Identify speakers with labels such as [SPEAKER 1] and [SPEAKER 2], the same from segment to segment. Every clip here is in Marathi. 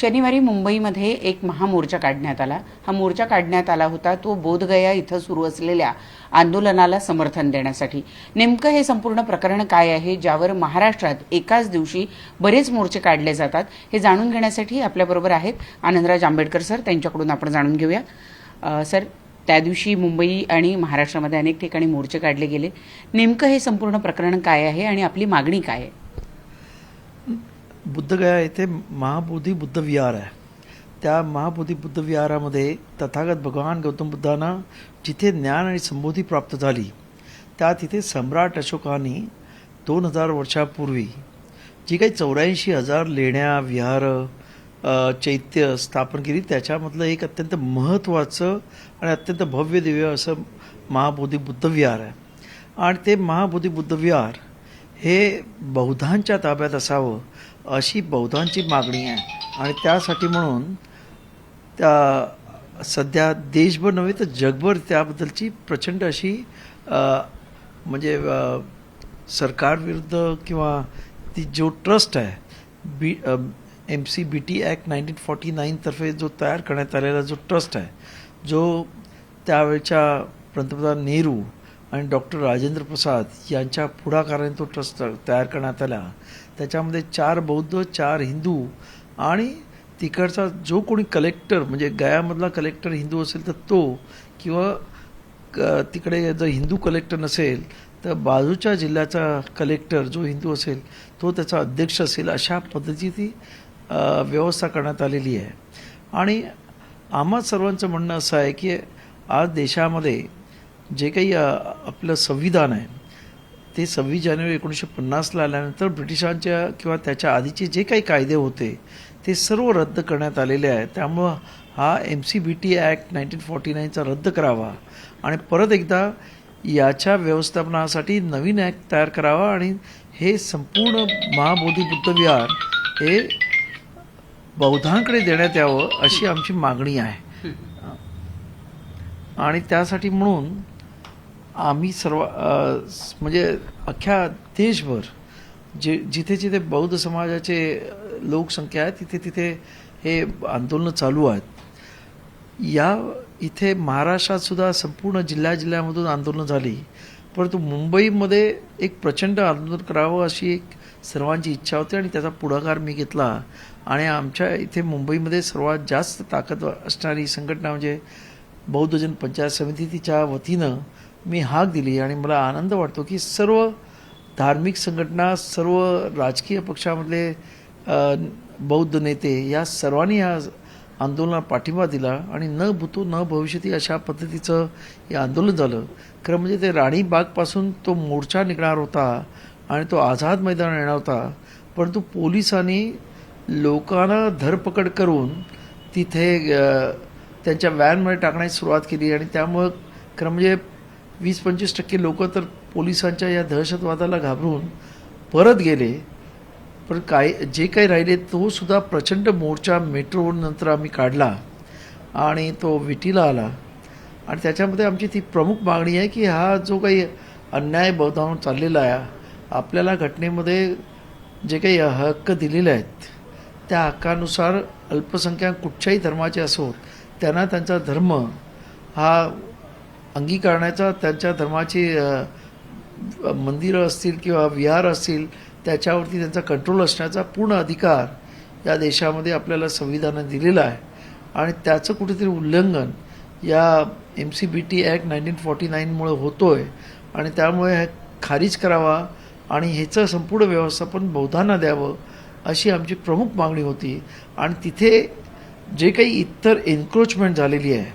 [SPEAKER 1] शनिवारी मुंबईमध्ये एक महामोर्चा काढण्यात आला. हा मोर्चा काढण्यात आला होता. तो बोधगया इथं सुरू असलेल्या आंदोलनाला समर्थन देण्यासाठी. नेमकं हे संपूर्ण प्रकरण काय आहे ज्यावर महाराष्ट्रात एकाच दिवशी बरेच मोर्चे काढले जातात हे जाणून घेण्यासाठी आपल्याबरोबर आहेत आनंदराज आंबेडकर सर. त्यांच्याकडून आपण जाणून घेऊया. सर त्या दिवशी मुंबई आणि महाराष्ट्रामध्ये अनेक ठिकाणी मोर्चे काढले गेले. नेमकं हे संपूर्ण प्रकरण काय आहे आणि आपली मागणी काय आहे?
[SPEAKER 2] बुद्धगया येथे महाबोधी बुद्ध विहार आहे. त्या महाबोधी बुद्ध विहारामध्ये तथागत भगवान गौतम बुद्धांना जिथे ज्ञान आणि संबोधी प्राप्त झाली त्या तिथे सम्राट अशोकाने दोन हजार वर्षापूर्वी जी काही चौऱ्याऐंशी हजार लेण्या विहार चैत्य स्थापन केली त्याच्यामधलं एक अत्यंत महत्त्वाचं आणि अत्यंत भव्य दिव्य असं महाबोधी बुद्ध विहार आहे. आणि ते महाबोधी बुद्ध विहार हे बौद्धांच्या ताब्यात असावं अशी बौद्धांची मागणी आहे. आणि त्यासाठी म्हणून त्या सध्या देशभर नव्हे तर जगभर त्याबद्दलची प्रचंड अशी म्हणजे सरकारविरुद्ध किंवा ती जो ट्रस्ट आहे B M C B T act nineteen forty नाईनतर्फे जो तयार करण्यात आलेला जो ट्रस्ट आहे जो त्यावेळच्या पंतप्रधान नेहरू आणि डॉक्टर राजेंद्र प्रसाद यांच्या पुढाकाराने तो ट्रस्ट तयार करण्यात आला. त्याच्यामध्ये चार बौद्ध चार हिंदू आणि तिकडचा जो कोणी कलेक्टर म्हणजे गयामधला कलेक्टर हिंदू असेल तर तो किंवा क तिकडे जर हिंदू कलेक्टर नसेल तर बाजूच्या जिल्ह्याचा कलेक्टर जो हिंदू असेल तो त्याचा अध्यक्ष असेल अशा पद्धतीची ती व्यवस्था करण्यात आलेली आहे. आणि आम्हा सर्वांचं म्हणणं असं आहे की आज देशामध्ये जे काही आपलं संविधान आहे ते सव्वीस जानेवारी एकोणीसशे पन्नासला आल्यानंतर ब्रिटिशांच्या किंवा त्याच्या आधीचे जे काही कायदे होते ते सर्व रद्द करण्यात आलेले आहेत. त्यामुळं हा M C B T act nineteen forty नाईनचा रद्द करावा आणि परत एकदा याच्या व्यवस्थापनासाठी नवीन ॲक्ट तयार करावा आणि हे संपूर्ण महाबोधी बुद्ध विहार हे बौद्धांकडे देण्यात यावं अशी आमची मागणी आहे. आणि त्यासाठी म्हणून आम्ही सर्व म्हणजे अख्ख्या देशभर जे जिथे जिथे बौद्ध समाजाचे लोकसंख्या आहे तिथे तिथे हे आंदोलनं चालू आहेत. या इथे महाराष्ट्रात सुद्धा संपूर्ण जिल्ह्या जिल्ह्यामधून आंदोलनं झाली. परंतु मुंबईमध्ये एक प्रचंड आंदोलन करावं अशी एक सर्वांची इच्छा होती आणि त्याचा पुढाकार मी घेतला. आणि आमच्या इथे मुंबईमध्ये सर्वात जास्त ताकद असणारी संघटना म्हणजे बौद्धजन पंचायत समितीच्या वतीनं मी हाक दिली आणि मला आनंद वाटतो की सर्व धार्मिक संघटना सर्व राजकीय पक्षामधले बौद्ध नेते या सर्वांनी या आंदोलनाला पाठिंबा दिला आणि न भूतो न भविष्यती अशा पद्धतीचं हे आंदोलन झालं. खरं म्हणजे ते राणीबागपासून तो मोर्चा निघणार होता आणि तो आझाद मैदान येणार होता. परंतु पोलिसांनी लोकांना धरपकड करून तिथे त्यांच्या व्हॅनमध्ये टाकण्याची सुरुवात केली आणि त्यामुळं खरं म्हणजे वीस पंचवीस टक्के लोक तर पोलिसांच्या या दहशतवादाला घाबरून परत गेले. पण काय जे काही राहिले तो सुद्धा प्रचंड मोर्चा मेट्रोनंतर आम्ही काढला आणि तो विटीला आला. आणि त्याच्यामध्ये आमची ती प्रमुख मागणी आहे की हा जो काही अन्याय बौद्धांवर चाललेला आहे आपल्याला घटनेमध्ये जे काही हक्क दिलेले आहेत त्या हक्कानुसार अल्पसंख्याक कुठच्याही धर्माचे असोत त्यांना त्यांचा धर्म हा अंगीकारण्याचा त्यांच्या धर्माची मंदिरं असतील किंवा विहार असतील त्याच्यावरती त्यांचा कंट्रोल असण्याचा पूर्ण अधिकार या देशामध्ये आपल्याला संविधानाने दिलेला आहे. आणि त्याचं कुठेतरी उल्लंघन या M C B T act nineteen forty नाईनमुळे होतो आहे आणि त्यामुळे हे खारिज करावा आणि ह्याचं संपूर्ण व्यवस्थापन बौद्धांना द्यावं अशी आमची प्रमुख मागणी होती. आणि तिथे जे काही इतर एन्क्रोचमेंट झालेली आहे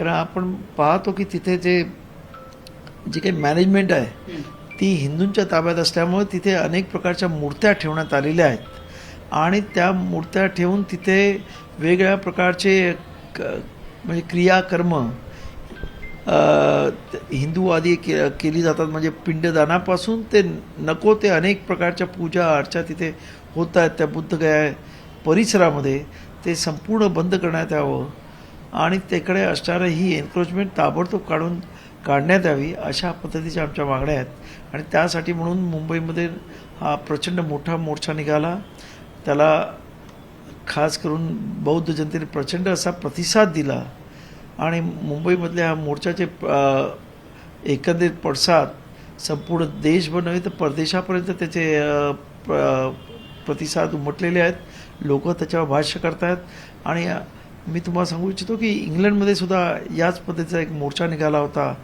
[SPEAKER 2] कारण आपण पाहतो की तिथे जे जी काही मॅनेजमेंट आहे ती हिंदूंच्या ताब्यात असल्यामुळे तिथे अनेक प्रकारच्या मूर्त्या ठेवण्यात आलेल्या आहेत. आणि त्या मूर्त्या ठेवून तिथे वेगवेगळ्या प्रकारचे क म्हणजे क्रियाकर्म हिंदूवादी के केली जातात. म्हणजे पिंडदानापासून ते नको ते अनेक प्रकारच्या पूजा अर्चा तिथे होत आहेत. त्या बुद्धगया परिसरामध्ये ते संपूर्ण बंद करण्यात यावं. आणि तिकडे असणारं ही एन्क्रोचमेंट ताबडतोब काढून काढण्यात यावी अशा पद्धतीच्या आमच्या मागण्या आहेत. आणि त्यासाठी म्हणून मुंबईमध्ये हा प्रचंड मोठा मोर्चा निघाला. त्याला खास करून बौद्ध जनतेने प्रचंड असा प्रतिसाद दिला. आणि मुंबईमधल्या ह्या मोर्चाचे एकंदरीत पडसाद संपूर्ण देशभर नव्हे तर परदेशापर्यंत त्याचे प्रतिसाद उमटलेले आहेत. लोक त्याच्यावर भाष्य करतायत. आणि मी तुम्हाला सांगू इच्छितो की इंग्लंडमध्ये सुद्धा याच पद्धतीचा एक मोर्चा निघाला होता.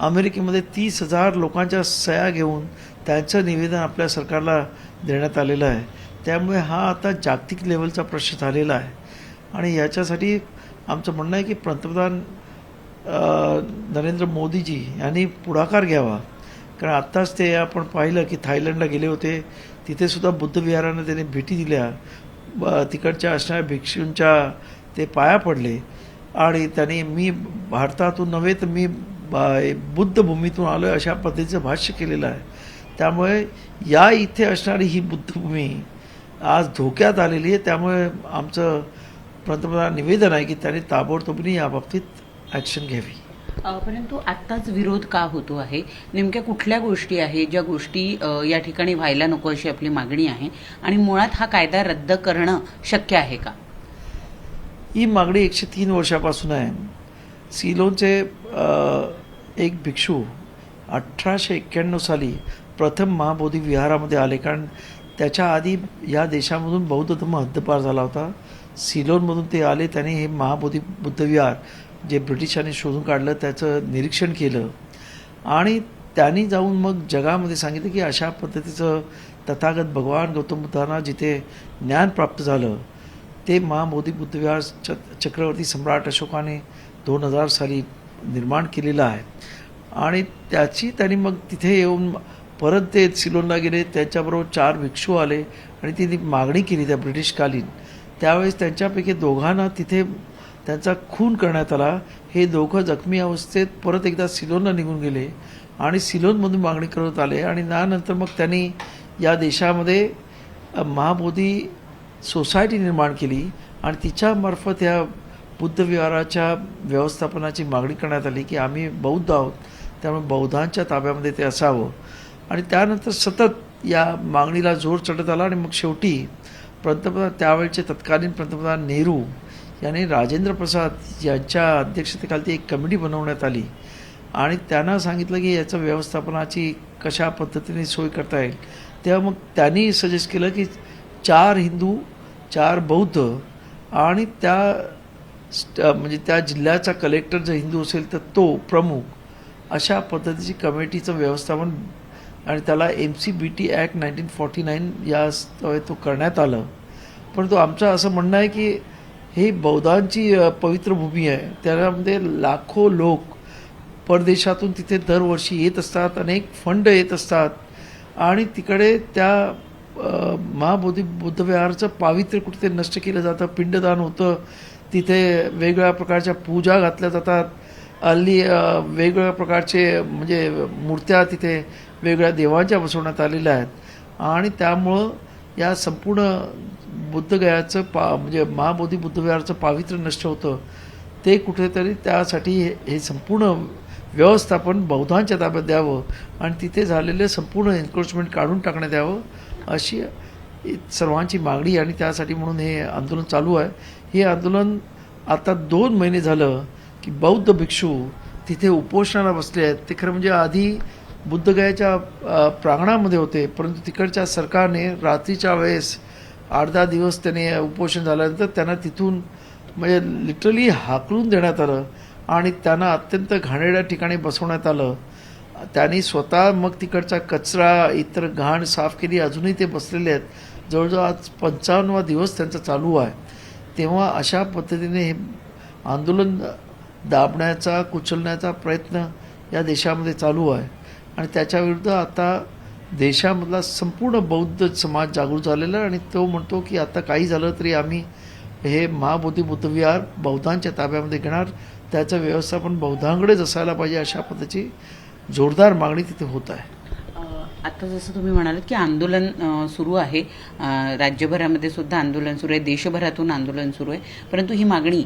[SPEAKER 2] अमेरिकेमध्ये तीस हजार लोकांच्या सह्या घेऊन त्यांचं निवेदन आपल्या सरकारला देण्यात आलेलं आहे. त्यामुळे हा आता जागतिक लेवलचा प्रश्न झालेला आहे. आणि याच्यासाठी आमचं म्हणणं आहे की पंतप्रधान नरेंद्र मोदीजी यांनी पुढाकार घ्यावा. कारण आत्ताच ते आपण पाहिलं की थायलंडला गेले होते. तिथेसुद्धा बुद्धविहारानं बुद्ध विहारानं त्यांनी भेटी दिल्या. ब- तिकडच्या असणाऱ्या भिक्षूंच्या ते पाया पडले आणि त्यांनी मी भारतातून नव्हे तर मी ब- बुद्ध भूमीतून आलो अशा पद्धतीचं भाष्य केलेलं आहे. त्यामुळे या इथे असणारी ही बुद्धभूमी आज धोक्यात आलेली आहे. त्यामुळे आमचं पंतप्रधान निवेदन आहे की त्यांनी ताबडतोबीने याबाबतीत ॲक्शन घ्यावी.
[SPEAKER 1] परंतु आत्ताच विरोध का होतो आहे? नेमक्या कुठल्या गोष्टी आहे ज्या गोष्टी या ठिकाणी व्हायला नको अशी आपली मागणी आहे? आणि मुळात हा कायदा रद्द करणं शक्य आहे का?
[SPEAKER 2] ही मागणी एकशे तीन वर्षापासून आहे. सिलोनचे एक भिक्षू अठराशे एक्क्याण्णव साली प्रथम महाबोधी विहारामध्ये आले कारण त्याच्या आधी या देशामधून बौद्ध धर्म हद्दपार झाला होता. सिलोनमधून ते आले त्यांनी हे महाबोधी बुद्ध विहार जे ब्रिटिशांनी शोधून काढलं त्याचं निरीक्षण केलं. आणि त्यांनी जाऊन मग जगामध्ये सांगितलं की अशा पद्धतीचं तथागत भगवान गौतम बुद्धांना जिथे ज्ञान प्राप्त झालं ते महाबोधी बुद्धविहार च चक्रवर्ती सम्राट अशोकाने दोन हजार साली निर्माण केलेलं आहे. आणि त्याची त्यांनी मग तिथे येऊन परत ते सिलोनला गेले त्याच्याबरोबर चार भिक्षू आले आणि त्यांनी मागणी केली त्या ब्रिटिशकालीन. त्यावेळेस त्यांच्यापैकी दोघांना तिथे त्यांचा खून करण्यात आला. हे दोघं जखमी अवस्थेत परत एकदा सिलोनला निघून गेले आणि सिलोनमधून मागणी करत आले आणि त्यानंतर मग त्यांनी या देशामध्ये महाबोधी सोसायटी निर्माण केली आणि तिच्यामार्फत या बुद्धविहाराच्या व्यवस्थापनाची मागणी करण्यात आली की आम्ही बौद्ध आहोत त्यामुळे बौद्धांच्या ताब्यामध्ये ते असावं. आणि त्यानंतर सतत या मागणीला जोर चढत आला आणि मग शेवटी पंतप्रधान त्यावेळचे तत्कालीन पंतप्रधान नेहरू यांनी राजेंद्र प्रसाद यांच्या अध्यक्षतेखाली एक कमिटी बनवण्यात आली आणि त्यांना सांगितलं की याचं व्यवस्थापनाची कशा पद्धतीने सोय करता येईल. तेव्हा मग त्यांनी सजेस्ट केलं की चार हिंदू चार बौद्ध आणि त्या स्ट म्हणजे त्या जिल्ह्याचा कलेक्टर जर हिंदू असेल तर तो प्रमुख अशा पद्धतीची कमिटीचं व्यवस्थापन आणि त्याला M C B T act nineteen forty nine या तो करण्यात आलं. परंतु आमचं असं म्हणणं आहे की ही बौद्धांची पवित्र भूमी आहे. त्यामध्ये लाखो लोक परदेशातून तिथे दरवर्षी येत असतात अनेक फंड येत असतात आणि तिकडे त्या महाबोधी बुद्धविहारचं पावित्र्य कुठे ते नष्ट केलं जातं पिंडदान होतं. तिथे वेगवेगळ्या प्रकारच्या पूजा घातल्या जातात. हल्ली वेगवेगळ्या प्रकारचे म्हणजे मूर्त्या तिथे वेगळ्या देवांच्या बसवण्यात आलेल्या आहेत. आणि त्यामुळं या संपूर्ण बुद्धगयाचं पा म्हणजे महाबोधी बुद्धविहारचं पावित्र्य नष्ट होतं. ते कुठेतरी त्यासाठी हे- हे संपूर्ण व्यवस्थापन बौद्धांच्या ताब्यात द्यावं आणि तिथे झालेलं संपूर्ण एन्क्रोचमेंट काढून टाकण्यात यावं अशी सर्वांची मागणी आणि त्यासाठी म्हणून हे आंदोलन चालू आहे. हे आंदोलन आता दोन महिने झालं की बौद्ध भिक्षू तिथे उपोषणाला बसले आहेत. ते खरं म्हणजे आधी बुद्धगयाच्या प्रांगणामध्ये होते परंतु तिकडच्या सरकारने रात्रीच्या वेळेस आठ दहा दिवस त्याने उपोषण झाल्यानंतर त्यांना तिथून म्हणजे लिटरली हाकलून देण्यात आलं आणि त्यांना अत्यंत घाणेरड्या ठिकाणी बसवण्यात आलं. त्यांनी स्वतः मग तिकडचा कचरा इतर घाण साफ केली. अजूनही ते बसलेले आहेत. जवळजवळ आज पंचावन्नवा दिवस त्यांचा चालू आहे. तेव्हा अशा पद्धतीने हे आंदोलन दाबण्याचा कुचलण्याचा प्रयत्न या देशामध्ये चालू आहे. आणि त्याच्याविरुद्ध आता देशामधला संपूर्ण बौद्ध समाज जागृत झालेला आहे. आणि तो म्हणतो की आता काही झालं तरी आम्ही हे महाबोधी बुद्धविहार बौद्धांच्या ताब्यामध्ये घेणार. त्याचं व्यवस्थापन बौद्धांकडेच असायला पाहिजे अशा पद्धतीची जोरदार मागणी तिथे होत आहे.
[SPEAKER 1] आता जसं तुम्ही म्हणालात की आंदोलन सुरू आहे. राज्यभरामध्ये सुद्धा आंदोलन सुरू आहे. देशभरातून आंदोलन सुरू आहे. परंतु ही मागणी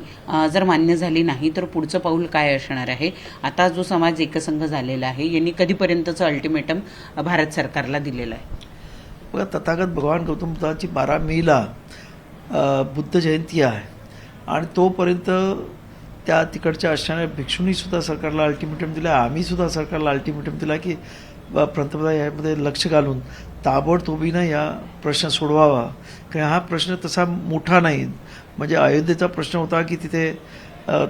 [SPEAKER 1] जर मान्य झाली नाही तर पुढचं पाऊल काय असणार आहे? आता जो समाज एकसंघ झालेला आहे यांनी कधीपर्यंतचं अल्टिमेटम भारत सरकारला दिलेलं आहे?
[SPEAKER 2] बघा तथागत भगवान गौतम बुद्धांची बारा मेला बुद्ध जयंती आहे. आणि तोपर्यंत त्या तिकडच्या असणाऱ्या भिक्षूंनी सुद्धा सरकारला अल्टिमेटम दिला आम्ही सुद्धा सरकारला अल्टिमेटम दिला की पंतप्रधान यामध्ये लक्ष घालून ताबडतोबीनं या प्रश्न सोडवावा. कारण हा प्रश्न तसा मोठा नाही. म्हणजे अयोध्येचा प्रश्न होता की तिथे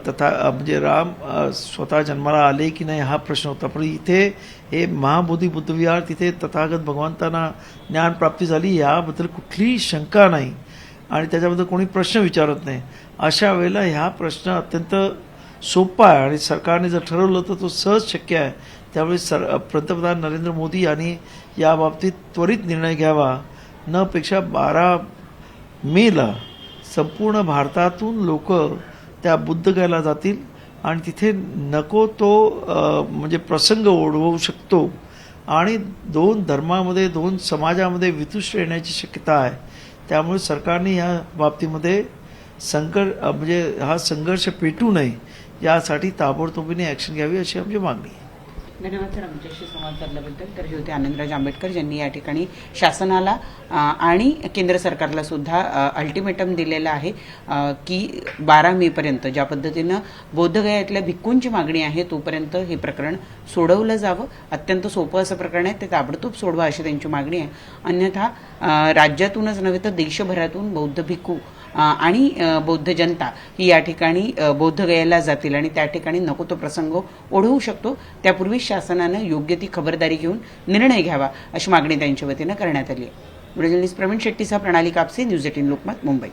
[SPEAKER 2] तथा म्हणजे राम स्वतः जन्माला आले की नाही हा प्रश्न होता. पण इथे हे महाबोधी बुद्धविहार तिथे तथागत भगवंतांना ज्ञानप्राप्ती झाली याबद्दल कुठलीही शंका नाही. आणि त्याच्याबद्दल कोणी प्रश्न विचारत नाही. अशा वेळेला ह्या प्रश्न अत्यंत सोपा आहे आणि सरकारने जर ठरवलं तर तो सहज शक्य आहे. त्यामुळे सर पंतप्रधान नरेंद्र मोदी यांनी याबाबतीत त्वरित निर्णय घ्यावा. न पेक्षा बारा मेला संपूर्ण भारतातून लोक त्या बुद्धगयाला जातील आणि तिथे नको तो म्हणजे प्रसंग ओढवू शकतो. आणि दोन धर्मामध्ये दोन समाजामध्ये वितुष्ट येण्याची शक्यता आहे. त्यामुळे सरकारने या बाबतीमध्ये संकट म्हणजे हा संघर्ष पेटू नये यासाठी ताबडतोबीने ॲक्शन घ्यावी अशी आमची मागणी आहे.
[SPEAKER 1] धन्यवाद सर. आमच्याशी संवाद साधल्याबद्दल. तर हे होते आनंदराज आंबेडकर ज्यांनी या ठिकाणी शासनाला आणि केंद्र सरकारला सुद्धा अल्टिमेटम दिलेलं आहे की बारा मेपर्यंत ज्या पद्धतीनं बोधगयातल्या भिक्कूंची मागणी आहे तोपर्यंत हे प्रकरण सोडवलं जावं. अत्यंत सोपं असं प्रकरण आहे ते ताबडतोब सोडवा अशी त्यांची मागणी आहे. अन्यथा राज्यातूनच नव्हे तर देशभरातून बौद्ध भिक्खू आणि बौद्ध जनता ही या ठिकाणी बौद्धगयाला जातील आणि त्या ठिकाणी नको तो प्रसंग ओढवू शकतो. त्यापूर्वी शासनानं योग्य ती खबरदारी घेऊन निर्णय घ्यावा अशी मागणी त्यांच्या वतीनं करण्यात आली आहे. व्हिडिओ प्रवीण शेट्टीसह प्रणाली कापसे न्यूज एटीन लोकमत मुंबई.